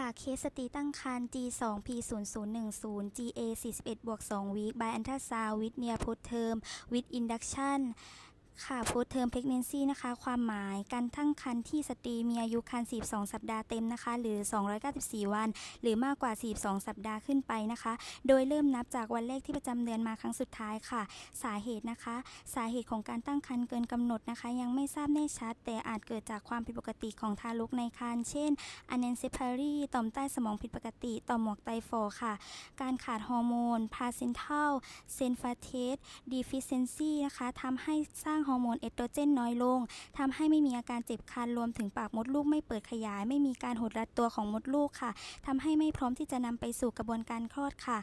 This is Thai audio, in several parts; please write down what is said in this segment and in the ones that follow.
ค่ะ เคสสตรีตั้งครรภ์ G2 P0010 GA 41 บวก2 week by ultrasound with near post term with induction ค่ะ post term pregnancy นะคะ ความหมายการตั้งครรภ์ที่สตรีมีอายุครรภ์42 สัปดาห์เต็มนะคะ หรือ 294 วัน หรือมากกว่า 42 สัปดาห์ขึ้นไปนะคะ โดยเริ่มนับจากวันแรกที่ประจำเดือนมาครั้งสุดท้ายค่ะ สาเหตุนะคะ สาเหตุของการตั้งครรภ์เกินกำหนดนะคะ ยังไม่ทราบแน่ชัด แต่อาจเกิดจากความผิดปกติของทารกในครรภ์เช่น a n e n c e p a l y ต่อมใต้สมองผิดปกติ ต่อมหมวกไตฝ่อค่ะ การขาดฮอร์โมน placental synthesis deficiency นะคะทำให้สร้างฮอร์โมนเอสโตรเจนน้อยลงทำให้ไม่มีอาการเจ็บคันรวมถึงปากมดลูกไม่เปิดขยาย ไม่มีการหดรัดตัวของมดลูกค่ะทำให้ไม่พร้อมที่จะนำไปสู่กระบวนการคลอดค่ะ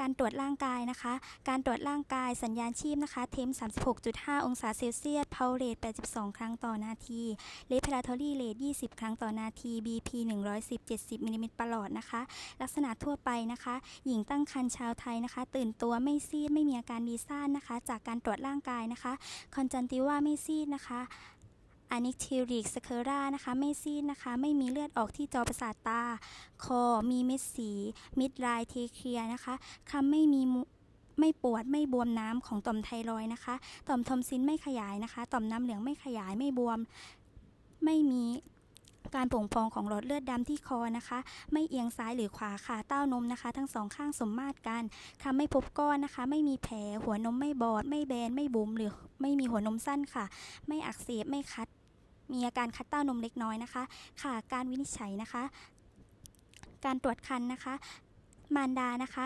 การตรวจร่างกายนะคะ การตรวจร่างกายสัญญาณชีพนะคะเทม36.5 องศาเซลเซียสเพาเรต82 ครั้งต่อนาทีเลพาราทอรี่เรท20 ครั้งต่อนาที BP 110 70มิลลิเมตรประหลอดนะคะ ลักษณะทั่วไปนะคะ หญิงตั้งครรภ์ชาวไทยนะคะ ตื่นตัวไม่ซีดไม่มีอาการดีซ่านนะคะ จากการตรวจร่างกายนะคะคอนจันติว่าไม่ซีดนะคะ อนิทิริกสเครานะคะไม่ซีดนะคะ ไม่มีเลือดออกที่จอประสาทตา คอมีเม็ดสี มิดไลน์เทเคลียนะคะคำไม่มีไม่ปวดไม่บวมน้ำของต่อมไทรอยนะคะ ต่อมทอมซินไม่ขยายนะคะ ต่อมน้ำเหลืองไม่ขยายไม่บวม ไม่มีการโป่งพองของหลอดเลือดดำที่คอนะคะ ไม่เอียงซ้ายหรือขวาค่ะเต้านมนะคะ ทั้งสองข้างสมมาตรกันคำไม่พบก้อนนะคะ ไม่มีแผลหัวนมไม่บอด ไม่แบน ไม่บุ๋มหรือไม่มีหัวนมสั้นค่ะ ไม่อักเสบไม่คัด มีอาการคัดเต้านมเล็กน้อยนะคะ ค่ะ การวินิจฉัยนะคะ การตรวจคันนะคะ มารดานะคะ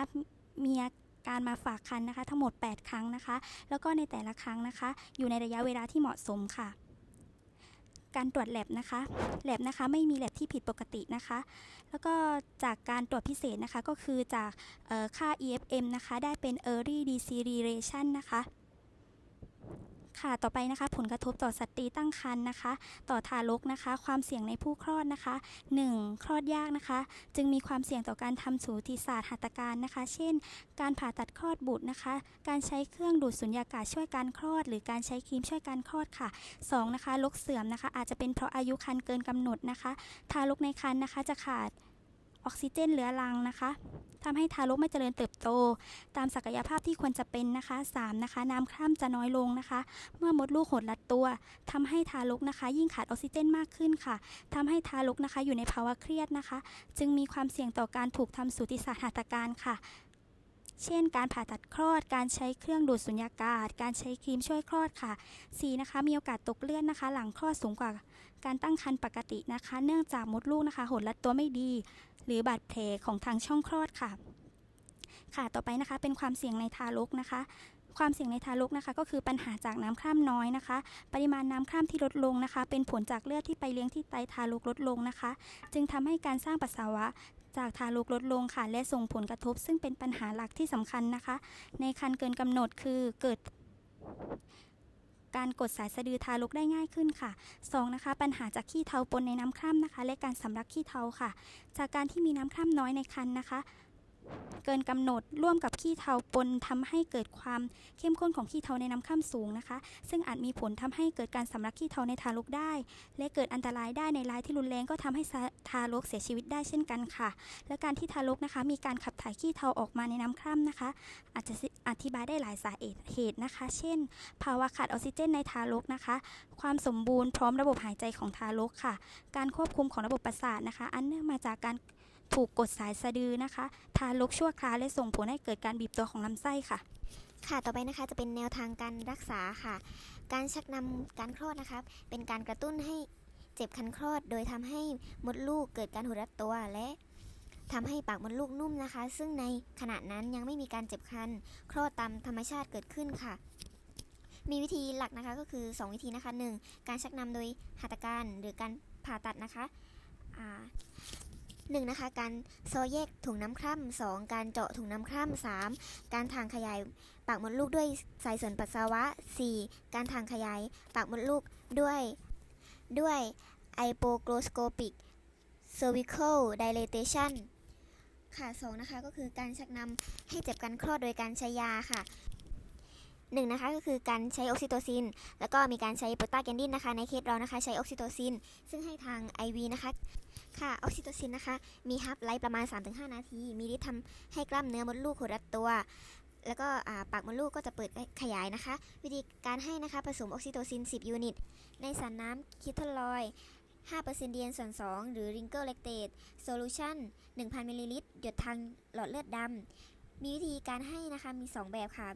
มีอาการมาฝากคันนะคะ ทั้งหมด 8 ครั้งนะคะ แล้วก็ในแต่ละครั้งนะคะ อยู่ในระยะเวลาที่เหมาะสมค่ะ การตรวจแลบนะคะแลบนะคะ ไม่มีแลบที่ผิดปกตินะคะ แล้วก็จากการตรวจพิเศษนะคะ ก็คือจากค่า EFM นะคะ ได้เป็น Early Deceleration นะคะ ค่ะ ต่อไปนะคะ ผลกระทบต่อสตรีตั้งครรภ์นะคะ ต่อทารกนะคะ ความเสี่ยงในผู้คลอดนะคะ 1. คลอดยากนะคะ จึงมีความเสี่ยงต่อการทำสูติศาสตร์หัตถการนะคะ เช่น การผ่าตัดคลอดบุตรนะคะ การใช้เครื่องดูดสุญญากาศช่วยการคลอด หรือการใช้ครีมช่วยการคลอดค่ะ 2. นะคะลกเสื่อมนะคะ อาจจะเป็นเพราะอายุครรภ์เกินกำหนดนะคะ ทารกในครรภ์นะคะจะขาด ออกซิเจนเหลือรังนะคะทำให้ทารกไม่เจริญเติบโต ตามศักยภาพที่ควรจะเป็นนะคะ 3. นะคะ น้ำคร่ำจะน้อยลงนะคะ เมื่อมดลูกหดรัดตัวทำให้ทารกนะคะ ยิ่งขาดออกซิเจนมากขึ้นค่ะทำให้ทารกนะคะ อยู่ในภาวะเครียดนะคะ จึงมีความเสี่ยงต่อการถูกทำสูติศาสตร์หัตถการค่ะ เช่น การผ่าตัดคลอด การใช้เครื่องดูดสุญญากาศ การใช้ครีมช่วยคลอดค่ะ 4. นะคะ มีโอกาสตกเลือดนะคะ หลังคลอดสูงกว่า การตั้งครรภ์ปกตินะคะ เนื่องจากมดลูกนะคะ หดรัดตัวไม่ดี หรือบาดแผลของทางช่องคลอดค่ะ ค่ะต่อไปนะคะเป็นความเสี่ยงในทารกนะคะ ความเสี่ยงในทารกนะคะ ก็คือปัญหาจากน้ำคร่ำน้อยนะคะ ปริมาณน้ำคร่ำที่ลดลงนะคะ เป็นผลจากเลือดที่ไปเลี้ยงที่ไตทารกลดลงนะคะ จึงทำให้การสร้างปัสสาวะจากทารกลดลงค่ะ และส่งผลกระทบ ซึ่งเป็นปัญหาหลักที่สำคัญนะคะ ในคันเกินกำหนดคือเกิด การกดสายสะดือทารกได้ง่ายขึ้นค่ะ 2. นะคะ ปัญหาจากขี้เทาปนในน้ำคร่ำนะคะ และการสำลักขี้เทาค่ะ จากการที่มีน้ำคร่ำน้อยในครรภ์นะคะ เกินกำหนดร่วมกับขี้เทาปนทำให้เกิดความเข้มข้นของขี้เทาในน้ำคร่ำสูงนะคะ ซึ่งอาจมีผลทำให้เกิดการสำลักขี้เทาในทารกได้ และเกิดอันตรายได้ในรายที่รุนแรงก็ทำให้ทารกเสียชีวิตได้เช่นกันค่ะ และการที่ทารกนะคะ มีการขับถ่ายขี้เทาออกมาในน้ำคร่ำนะคะ อาจจะอธิบายได้หลายสาเหตุนะคะ เช่น ภาวะขาดออกซิเจนในทารกนะคะ ความสมบูรณ์พร้อมระบบหายใจของทารกค่ะ การควบคุมของระบบประสาทนะคะ อันเนื่องมาจากการ ถูกกดสายสะดือนะคะ ทารกชั่วคราวและส่งผลให้เกิดการบีบตัวของลำไส้ค่ะ ค่ะต่อไปนะคะจะเป็นแนวทางการรักษาค่ะ การชักนำการคลอดนะคะเป็นการกระตุ้นให้เจ็บคันคลอด โดยทำให้มดลูกเกิดการหดรัดตัวและทำให้ปากมดลูกนุ่มนะคะ ซึ่งในขณะนั้นยังไม่มีการเจ็บคันคลอดตามธรรมชาติเกิดขึ้นค่ะ มีวิธีหลักนะคะก็คือ 2 วิธีนะคะ 1. การชักนำโดยหัตถการหรือการผ่าตัดนะคะอ่า หนึ่งนะคะการโซแยกถุงน้ำคร่ำสองการเจาะถุงน้ำคร่ำสามการทางขยายปากมดลูกด้วยสายเสริญปัสสาวะ 4. การทางขยายปากมดลูกด้วย ด้วย hypogroscopic cervical dilatation ค่ะ2นะคะก็คือการชักนำให้เจ็บการคลอดโดยการใช้ยาค่ะ หนึ่งนะคะก็คือการใช้ออกซิโตซิน แล้วก็มีการใช้โปรตาแกนดินนะคะ ในเคสเรานะคะใช้ออกซิโตซิน ซึ่งให้ทาง IV นะคะ ค่ะออกซิโตซินนะคะมีฮับไลฟ์ประมาณ 3-5 นาที มีฤทธิ์ทำให้กล้ามเนื้อมดลูกหดรัดตัว แล้วก็ปากมดลูกก็จะเปิดขยายนะคะ วิธีการให้นะคะผสมออกซิโตซิน 10 ยูนิต ในสารน้ำคิทลอยด์5%เดียนส่วน 2 หรือริงเกิลเลคเตตโซลูชัน1,000มิลลิลิตรหยดทางหลอดเลือดดำมีวิธีการให้นะคะมี 2 แบบค่ะ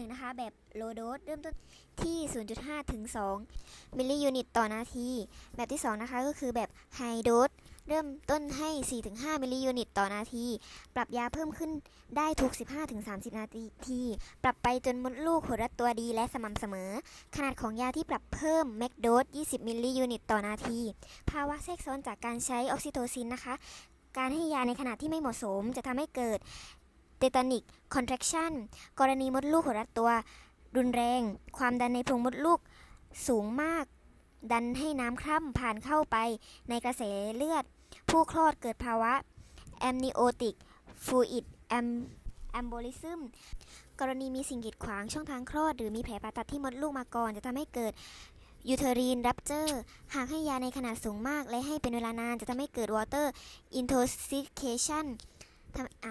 1 นะคะ แบบโลโดสเริ่มต้นที่ 0.5 ถึง 2 มิลลิยูนิตต่อนาที แบบที่ 2 นะคะก็คือแบบไฮโดสเริ่มต้นให้ 4-5 มิลลิยูนิตต่อนาที ปรับยาเพิ่มขึ้นได้ทุก 15-30 นาที ปรับไปจนมดลูกหดรัดตัวดีและสม่ำเสมอ ขนาดของยาที่ปรับเพิ่มแมกโดส 20 มิลลิยูนิตต่อนาที ภาวะแทรกซ้อนจากการใช้ออกซิโทซินนะคะ การให้ยาในขณะที่ไม่เหมาะสมจะทำให้เกิด เตตานิก คอนแทคชันกรณีมดลูกหดรัดตัว รุนแรง ความดันในโพรงมดลูกสูงมาก ดันให้น้ำคร่ำผ่านเข้าไปในกระแสเลือด ผู้คลอดเกิดภาวะแอมนิโอติกฟลูอิดแอมแอมโบลิซึม กรณีมีสิ่งกีดขวางช่องทางคลอด หรือมีแผลผ่าตัดที่มดลูกมาก่อน จะทำให้เกิดยูเทอรีนรับเจอร์ หากให้ยาในขนาดสูงมาก และให้เป็นเวลานานจะทำให้เกิดวอเตอร์อินโทซิเคชัน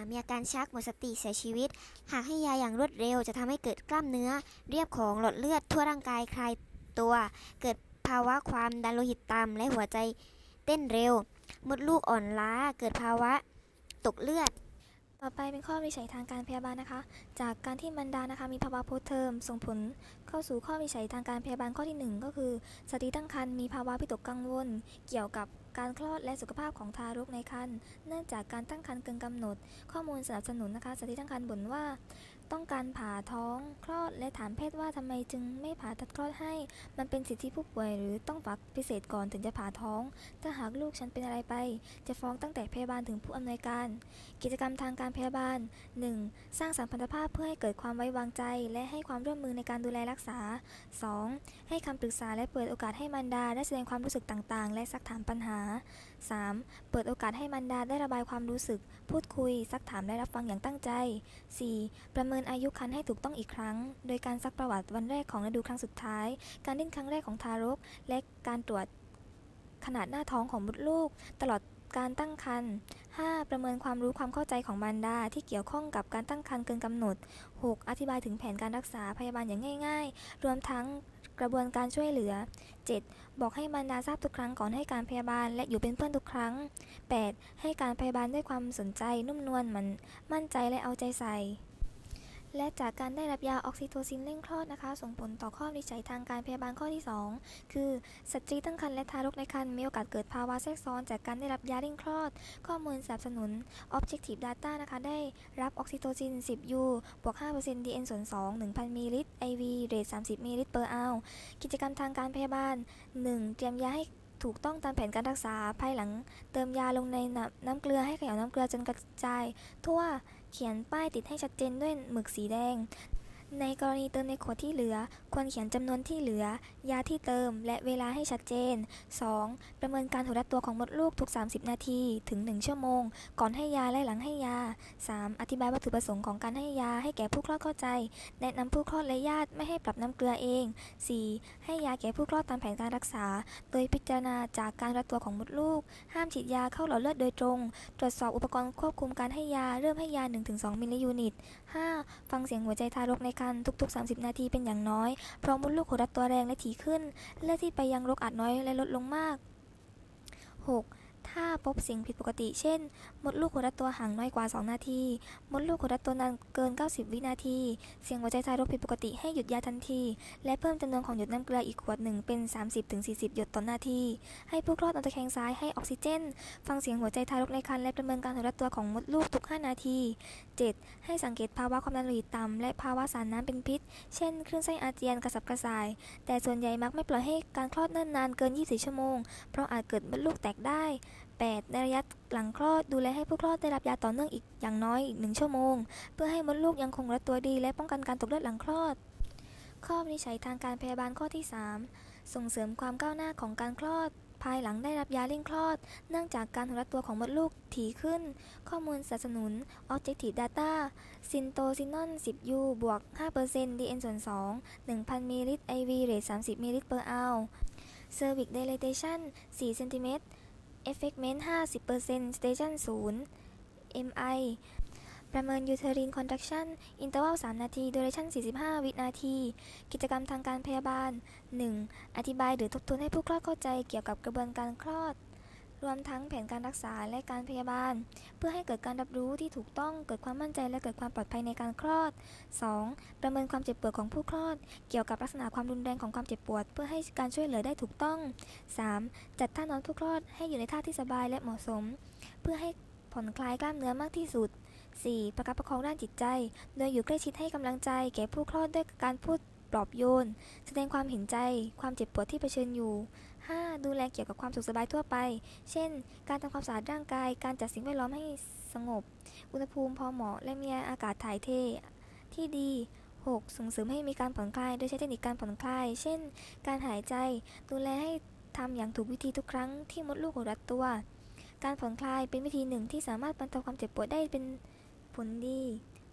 มีอาการชักหมดสติเสียชีวิต หากให้ยาอย่างรวดเร็วจะทำให้เกิดกล้ามเนื้อ เรียบของหลอดเลือดทั่วร่างกายคลายตัว เกิดภาวะความดันโลหิตต่ำและหัวใจเต้นเร็ว มดลูกอ่อนล้า เกิดภาวะตกเลือด ต่อไปเป็นข้อวิจัยทางการพยาบาลนะคะ จากการที่มันดานะคะมีภาวะโพสเทอมส่งผลเข้าสู่ข้อวิจัยทางการพยาบาลข้อที่ 1 ก็คือสตรีตั้งครรภ์มีภาวะพิตกกังวล เกี่ยวกับ การคลอดและสุขภาพของทารกในครรภ์เนื่องจากการตั้งครรภ์เกินกำหนด ข้อมูลสนับสนุนนะคะสตรีตั้งครรภ์บ่นว่า ต้องการผ่าท้องคลอดและถามแพทย์ว่าทำไมจึงไม่ผ่าตัดคลอดให้ มันเป็นสิทธิผู้ป่วยหรือต้องฝากพิเศษก่อนถึงจะผ่าท้อง ถ้าหากลูกฉันเป็นอะไรไป จะฟ้องตั้งแต่พยาบาลถึงผู้อำนวยการ กิจกรรมทางการพยาบาล 1. สร้างสัมพันธภาพเพื่อให้เกิดความไว้วางใจ และให้ความร่วมมือในการดูแลรักษา 2. ให้คำปรึกษาและเปิดโอกาสให้มารดาได้แสดงความรู้สึกต่างๆ และซักถามปัญหา 3. เปิดโอกาสให้มารดาได้ระบายความรู้สึก พูดคุย ซักถามและรับฟังอย่างตั้งใจ 4. ประเมินอายุครรภ์ให้ถูกต้องอีกครั้ง โดยการซักประวัติวันแรกของฤดูครั้งสุดท้าย การดิ้นครั้งแรกของทารก และการตรวจขนาดหน้าท้องของมดลูก ตลอดการตั้งครรภ์ 5. ประเมินความรู้ความเข้าใจของมารดาที่เกี่ยวข้องกับการตั้งครรภ์เกินกำหนด 6. อธิบายถึงแผนการรักษาพยาบาลอย่างง่าย ๆ รวมทั้ง ระบวนการช่วยเหลือ 7. บอกให้มารดาทราบทุกครั้งก่อนให้การพยาบาลและอยู่เป็นเพื่อนทุกครั้ง 8. ให้การพยาบาลด้วยความสนใจนุ่มนวลมันมั่นใจและเอาใจใส่ และจากการได้รับยาออกซิโทซินเร่งคลอดนะคะ ส่งผลต่อข้อวินิจฉัยทางการพยาบาลข้อที่ 2 คือสตรีตั้งครรภ์และทารกในครรภ์มีโอกาสเกิดภาวะแทรกซ้อนจากการได้รับยาเร่งคลอด ข้อมูลสนับสนุน Objective Data นะคะ ได้รับออกซิโทซิน 10U บวก 5% DN ส่วน2 1,000 มิลลิลิตร IV เรท30 มิลลิลิตร per hour กิจกรรมทางการพยาบาล 1. เตรียมยาให้ถูกต้องตามแผนการรักษาภายหลังเติมยาลงในน้ำเกลือให้เขย่าน้ำเกลือจนกระจายทั่ว เขียนป้ายติดให้ชัดเจนด้วยหมึกสีแดง ในกรณีเติมในขวดที่เหลือ ควรเขียนจำนวนที่เหลือ ยาที่เติม และเวลาให้ชัดเจน 2. ประเมินการหดรัดตัวของมดลูกทุก 30 นาทีถึง 1 ชั่วโมง ก่อนให้ยาและหลังให้ยา 3. อธิบายวัตถุประสงค์ของการให้ยาให้แก่ผู้คลอดเข้าใจ แนะนำผู้คลอดและญาติไม่ให้ปรับน้ำเกลือเอง 4. ให้ยาแก่ผู้คลอดตามแผนการรักษา โดยพิจารณาจากการรัดตัวของมดลูก ห้ามฉีดยาเข้าหลอดเลือดโดยตรง ตรวจสอบอุปกรณ์ควบคุมการให้ยาเริ่มให้ยา 1-2 มิลลิยูนิต 5. ฟังเสียงหัวใจทารกในครรภ์ทุกๆ 30 นาทีเป็นอย่างน้อย เพราะมดลูกหดรัดตัวแรงและถี่ขึ้น เลือดที่ไปยังรกอาจน้อยและลดลงมาก 6. ถ้าพบสิ่งผิดปกติ เช่น มดลูกหดรัดตัวห่างน้อยกว่า 2 นาที มดลูกหดรัดตัวนานเกิน 90 วินาที เสียงหัวใจทารกผิดปกติให้หยุดยาทันที และเพิ่มจำนวนของหยดน้ำเกลืออีกขวดหนึ่งเป็น 30-40 หยดต่อนาที ให้ผู้คลอดนอนตะแคงซ้ายให้ออกซิเจน ฟังเสียงหัวใจทารกในครรภ์และประเมินการหดรัดตัวของมดลูกทุก 5 นาที 7. ให้สังเกตภาวะความดันโลหิตต่ำและภาวะสารน้ำเป็นพิษ เช่น คลื่นไส้อาเจียนกระสับกระส่าย แต่ส่วนใหญ่มักไม่ปล่อยให้การคลอดเนิ่นนานเกิน 24 ชั่วโมง เพราะอาจเกิดมดลูกแตกได้ 8. ในระยะหลังคลอดดูแลให้ผู้คลอดได้รับยาต่อเนื่องอีกอย่างน้อยอีก 1 ชั่วโมง เพื่อให้มดลูกยังคงรัดตัวดี และป้องกันการตกเลือดหลังคลอด ข้อวินิจฉัยทางการพยาบาลข้อที่ 3 ส่งเสริมความก้าวหน้าของการคลอด ภายหลังได้รับยาเร่งคลอด เนื่องจากการรัดตัวของมดลูกถี่ขึ้น ข้อมูลสนับสนุน Objective Data ซินโตซินอน 10U บวก 5% DN ส่วน2 1,000มิลลิลิตร IV เรท30มิลลิลิตร per hour Cervix Dilatation 4ซม Effectment 50% Station 0 MI ประเมินยูเทรินคอนดักชันอินเตอร์วัล3นาที Duration 45 วินาที กิจกรรมทางการพยาบาล 1. อธิบายหรือทบทวนให้ผู้คลอดเข้าใจเกี่ยวกับกระบวนการคลอด รวมทั้งแผนการรักษาและการพยาบาล เพื่อให้เกิดการรับรู้ที่ถูกต้องเกิดความมั่นใจและเกิดความปลอดภัยในการคลอด 2. ประเมินความเจ็บปวดของผู้คลอด เกี่ยวกับลักษณะความรุนแรงของความเจ็บปวด เพื่อให้การช่วยเหลือได้ถูกต้อง 3. จัดท่านอนผู้คลอดให้อยู่ในท่าที่สบายและเหมาะสม เพื่อให้ผ่อนคลายกล้ามเนื้อมากที่สุด 4. ประคับประคองด้านจิตใจ โดยอยู่ใกล้ชิดให้กำลังใจ แก่ผู้คลอดด้วยการพูดปลอบโยน แสดงความเห็นใจ ความเจ็บปวดที่เผชิญอยู่ 5. ดูแลเกี่ยวกับความสุขสบายทั่วไป เช่น การทำความสะอาดร่างกาย การจัดสิ่งแวดล้อมให้สงบ อุณหภูมิพอเหมาะ และมีอากาศถ่ายเทที่ดี 6. ส่งเสริมให้มีการผ่อนคลาย โดยใช้เทคนิคการผ่อนคลาย เช่น การหายใจ ดูแลให้ทำอย่างถูกวิธีทุกครั้งที่มดลูกหดรัดตัว การผ่อนคลายเป็นวิธีหนึ่งที่สามารถบรรเทาความเจ็บปวดได้เป็นผลดี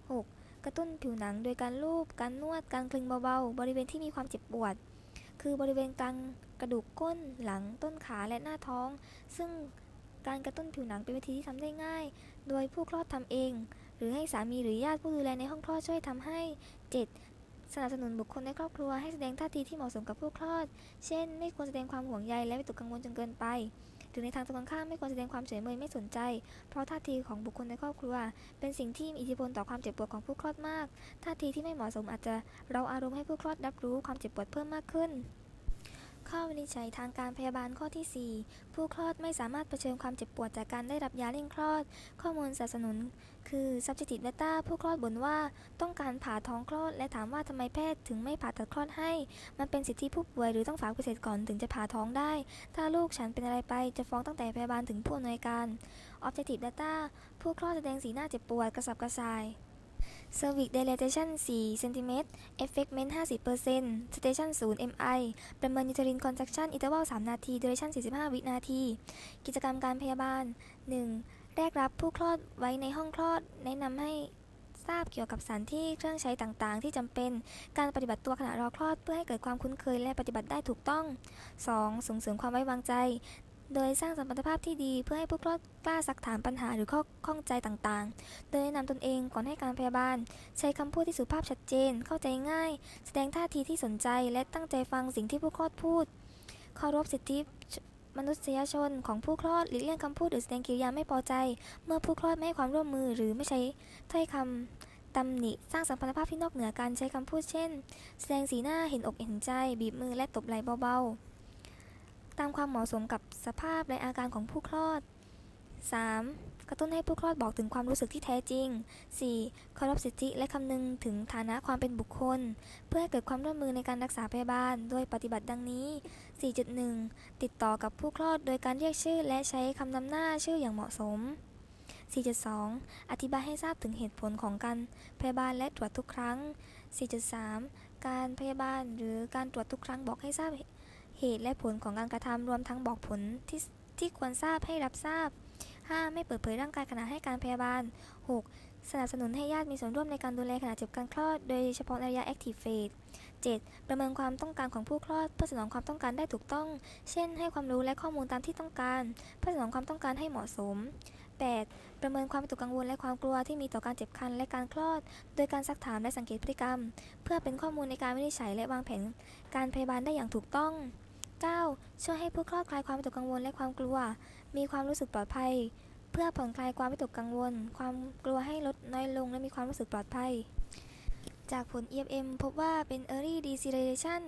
6. กระตุ้นผิวหนังโดยการลูบ การนวด การคลึงเบาๆ บริเวณที่มีความเจ็บปวด คือบริเวณกลางกระดูกก้นหลังต้นขาและหน้าท้อง ซึ่งการกระตุ้นผิวหนังเป็นวิธีที่ทำได้ง่าย โดยผู้คลอดทำเอง หรือให้สามีหรือญาติผู้ดูแลในห้องคลอดช่วยทำให้ 7. สนับสนุนบุคคลในครอบครัวให้แสดงท่าทีที่เหมาะสมกับผู้คลอด เช่น ไม่ควรแสดงความห่วงใยและไม่ตกกังวลจนเกินไป หรือในทางตรงกันข้ามไม่ควรแสดงความเฉยเมยไม่สนใจ เพราะท่าทีของบุคคลในครอบครัว เป็นสิ่งที่มีอิทธิพลต่อความเจ็บปวดของผู้คลอดมาก ท่าทีที่ไม่เหมาะสมอาจจะเราอารมณ์ให้ผู้คลอดรับรู้ความเจ็บปวดเพิ่มมากขึ้น ข้อวินิจฉัยทางการพยาบาลข้อที่ 4 ผู้คลอดไม่สามารถเผชิญความเจ็บปวดจากการได้รับยาเร่งคลอด ข้อมูลสนับสนุน คือ subjective data ผู้คลอดบ่นว่าต้องการผ่าท้องคลอด และถามว่าทำไมแพทย์ถึงไม่ผ่าตัดคลอดให้ มันเป็นสิทธิผู้ป่วยหรือต้องฝากพิเศษก่อนถึงจะผ่าท้องได้ ถ้าลูกฉันเป็นอะไรไปจะฟ้องตั้งแต่พยาบาลถึงผู้อำนวยการ objective data ผู้คลอดแสดงสีหน้าเจ็บปวดกระสับกระส่าย cervix dilatation 4 cm effectment 50% station 0 mi ประเมิน uterine contraction interval 3 นาที duration 45 วินาที กิจกรรมการพยาบาล 1. แรกรับผู้คลอดไว้ในห้องคลอด แนะนำให้ทราบเกี่ยวกับสถานที่เครื่องใช้ต่างๆ ที่จำเป็น การปฏิบัติตัวขณะรอคลอดเพื่อให้เกิดความคุ้นเคยและปฏิบัติได้ถูกต้อง 2. ส่งเสริมความไว้วางใจ โดยสร้างสัมพันธภาพที่ดีเพื่อให้ผู้คลอดกล้าซักถามปัญหาหรือข้อข้องใจต่างๆ โดยนะนำตนเองก่อนให้การพยาบาล ใช้คำพูดที่สุภาพชัดเจน เข้าใจง่าย แสดงท่าทีที่สนใจและตั้งใจฟังสิ่งที่ผู้คลอดพูดเคารพสิทธิมนุษยชนของผู้คลอดหลีกเลี่ยงคำพูดหรือแสดงกิริยาไม่พอใจ เมื่อผู้คลอดไม่ให้ความร่วมมือหรือไม่ใช้ถ้อยคำตำหนิสร้างสัมพันธภาพที่นอกเหนือการใช้คำพูดเช่น แสดงสีหน้าเห็นอกเห็นใจ บีบมือและตบไหล่เบาๆ ตามความเหมาะสมกับสภาพและอาการของผู้คลอด 3. กระตุ้นให้ผู้คลอดบอกถึงความรู้สึกที่แท้จริง 4. เคารพสิทธิและคำนึงถึงฐานะความเป็นบุคคล เพื่อให้เกิดความร่วมมือในการรักษาพยาบาล โดยปฏิบัติดังนี้ 4.1 ติดต่อกับผู้คลอดโดยการเรียกชื่อ และใช้คำนำหน้าชื่ออย่างเหมาะสม 4.2 อธิบายให้ทราบถึงเหตุผลของการพยาบาลและตรวจทุกครั้ง 4.3 การพยาบาลหรือการตรวจทุกครั้งบอกให้ทราบ เหตุและผลของการกระทำรวมทั้งบอกผลที่ที่ควรทราบให้รับทราบ 5. ไม่เปิดเผยร่างกายขณะให้การพยาบาล 6. สนับสนุนให้ญาติมีส่วนร่วมในการดูแลขณะเจ็บการคลอด โดยเฉพาะในระยะ active phase 7. ประเมินความต้องการของผู้คลอด เพื่อสนองความต้องการได้ถูกต้อง เช่น ให้ความรู้และข้อมูลตามที่ต้องการ เพื่อสนองความต้องการให้เหมาะสม 8. ประเมินความตกกังวลและความกลัวที่มีต่อการเจ็บคันและการคลอด โดยการซักถามและสังเกตพฤติกรรม เพื่อเป็นข้อมูลในการวินิจฉัยและวางแผนการพยาบาลได้อย่างถูกต้อง 9. ช่วยให้ผู้คลอดคลายความวิตกกังวลและความกลัว มีความรู้สึกปลอดภัย เพื่อผ่อนคลายความวิตกกังวล ความกลัวให้ลดน้อยลงและมีความรู้สึกปลอดภัย จากผล EFM พบว่าเป็น Early Deceleration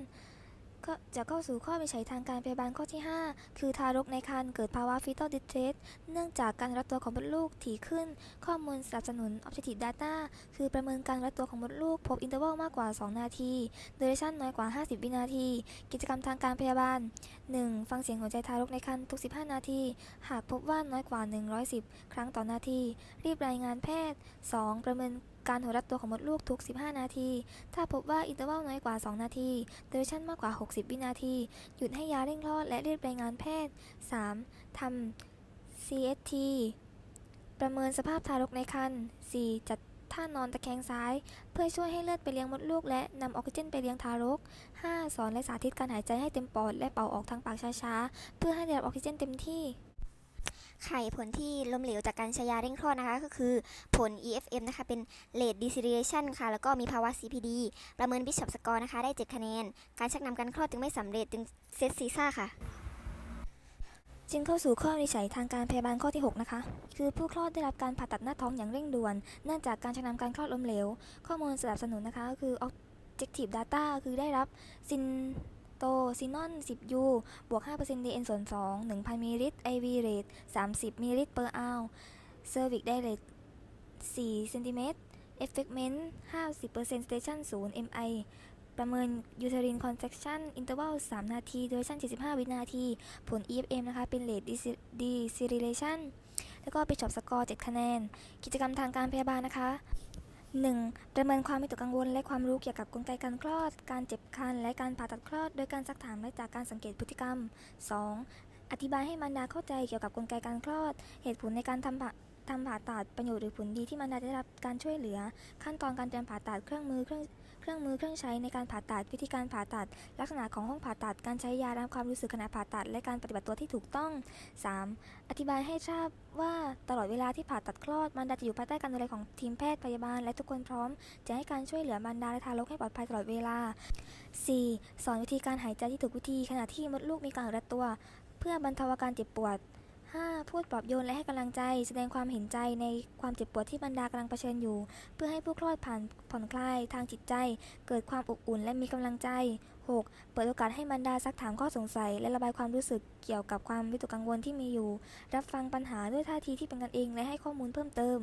จะเข้าสู่ข้อวิจัยทางการพยาบาลข้อที่ 5 คือทารกในครรภ์เกิดภาวะ fetal distress เนื่องจากการรัดตัวของมดลูกถี่ขึ้น ข้อมูลสนับสนุน Objective Data คือประเมินการรัดตัวของมดลูก พบ interval มากกว่า 2 นาที duration น้อยกว่า 50 วินาที กิจกรรมทางการพยาบาล 1. ฟังเสียงหัวใจทารกในครรภ์ทุก 15 นาที หากพบว่าน้อยกว่า 110 ครั้งต่อนาที รีบรายงานแพทย์ 2. ประเมิน การหดรัดตัวของมดลูกทุก 15 นาที ถ้าพบว่าอินเตอร์วัลน้อยกว่า 2 นาที เดอ r ชันมากกว่า 60 วินาที หยุดให้ยาเร่งคลอดและเรีบรายงานแพทย์ 3. ทำ CST ประเมินสภาพทารกในครรภ์ 4. จัดท่านอนตะแคงซ้าย เพื่อช่วยให้เลือดไปเลี้ยงมดลูก และนำออกซิเจนไปเลี้ยงทารก 5. สอนและสาธิตการหายใจให้เต็มปอด และเป่าออกทางปากช้าๆ เพื่อให้ได้รับออกซิเจนเต็มที่ ไข่ผลที่ล้มเหลวจากการใช้ยาเร่งคลอดนะคะ ก็คือผล EFM นะคะ เป็น Late Deceleration ค่ะ แล้วก็มีภาวะ CPD ประเมิน Bishop Score นะคะ ได้ 7 คะแนน การชักนำการคลอดจึงไม่สำเร็จจึงเซตซีซ่าค่ะ จึงเข้าสู่ข้อวินิจฉัยทางการพยาบาลข้อที่ 6 นะคะ คือผู้คลอดได้รับการผ่าตัดหน้าท้องอย่างเร่งด่วน เนื่องจากการชักนำการคลอดล้มเหลว ข้อมูลสนับสนุนนะคะก็คือ objective data คือได้รับซิน โตซินอน 10U บวก 5% DN ส่วน 2 1,000มิลลิลิตร IV rate 30มิลลิลิตร per hour cervix dilate 4เซนติเมตร effectment 50% station 0 MI ประเมิน uterine contraction interval 3 นาที duration 75 วินาที ผล EFM นะคะ เป็น rate deceleration แล้วก็ Bishop score 7 คะแนน กิจกรรมทางการพยาบาลนะคะ 1. ประเมินความวิตกกังวลและความรู้เกี่ยวกับกลไกการคลอด การเจ็บคันและการผ่าตัดคลอด โดยการซักถามและจากการสังเกตพฤติกรรม 2. อธิบายให้มารดาเข้าใจเกี่ยวกับกลไกการคลอด เหตุผลในการทำผ่าทำผ่าตัดประโยชน์หรือผลดีที่มารดาจะได้รับการช่วยเหลือ ขั้นตอนการเตรียมผ่าตัดเครื่องมือเครื่อง เครื่องมือเครื่องใช้ในการผ่าตัด วิธีการผ่าตัด ลักษณะของห้องผ่าตัด การใช้ยาตามความรู้สึกขณะผ่าตัด และการปฏิบัติตัวที่ถูกต้อง 3. อธิบายให้ทราบว่าตลอดเวลาที่ผ่าตัดคลอดมารดาจะอยู่ภายใต้การดูแลของทีมแพทย์พยาบาล และทุกคนพร้อม จะให้การช่วยเหลือมารดาและทารกให้ปลอดภัยตลอดเวลา 4. สอนวิธีการหายใจที่ถูกวิธีขณะที่มดลูกมีการรัดตัว เพื่อบรรเทาอาการเจ็บปวด 5. พูดปลอบโยนและให้กำลังใจ แสดงความเห็นใจในความเจ็บปวดที่บรรดากำลังเผชิญอยู่ เพื่อให้ผู้คลอดผ่านผ่อนคลายทางจิตใจ เกิดความอบอุ่นและมีกำลังใจ 6. เปิดโอกาสให้บรรดาซักถามข้อสงสัย และระบายความรู้สึกเกี่ยวกับความวิตกกังวลที่มีอยู่ รับฟังปัญหาด้วยท่าทีที่เป็นกันเองและให้ข้อมูลเพิ่มเติม